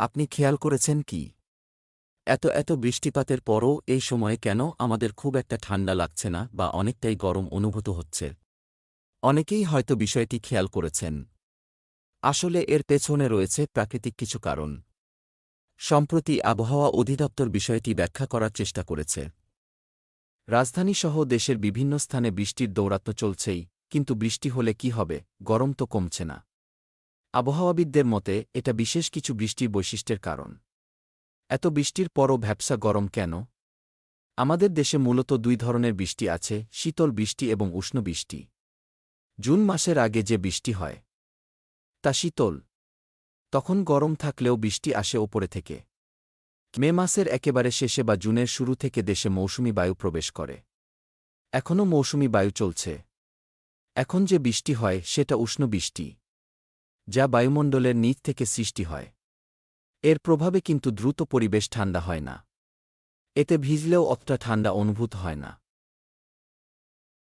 আপনি খেয়াল করেছেন কি? এত এত বৃষ্টিপাতের পরও এই সময়ে কেন আমাদের খুব একটা ঠান্ডা লাগছে না বা অনেকটাই গরম অনুভূত হচ্ছে? অনেকেই হয়তো বিষয়টি খেয়াল করেছেন। আসলে এর পেছনে রয়েছে প্রাকৃতিক কিছু কারণ। সম্প্রতি আবহাওয়া অধিদপ্তর বিষয়টি ব্যাখ্যা করার চেষ্টা করেছে। রাজধানীসহ দেশের বিভিন্ন স্থানে বৃষ্টির দৌরাত্ম্য চলছেই, কিন্তু বৃষ্টি হলে কি হবে? গরম তো কমছে না। আবহাওয়াবিদদের মতে, এটা বিশেষ কিছু বৃষ্টির বৈশিষ্ট্যের কারণ। এত বৃষ্টির পরও ভ্যাবসা গরম কেন? আমাদের দেশে মূলত দুই ধরনের বৃষ্টি আছে, শীতল বৃষ্টি এবং উষ্ণ বৃষ্টি। জুন মাসের আগে যে বৃষ্টি হয়, তা শীতল। তখন গরম থাকলেও বৃষ্টি আসে ওপরে থেকে। মে মাসের একেবারে শেষে বা জুনের শুরু থেকে দেশে মৌসুমি বায়ু প্রবেশ করে। এখনও মৌসুমি বায়ু চলছে। এখন যে বৃষ্টি হয়, সেটা উষ্ণ বৃষ্টি। যা বায়ুমণ্ডলের নিচ থেকে সৃষ্টি হয়। এর প্রভাবে কিন্তু দ্রুত পরিবেশ ঠান্ডা হয় না। এতে ভিজলেও অতটা ঠান্ডা অনুভূত হয় না।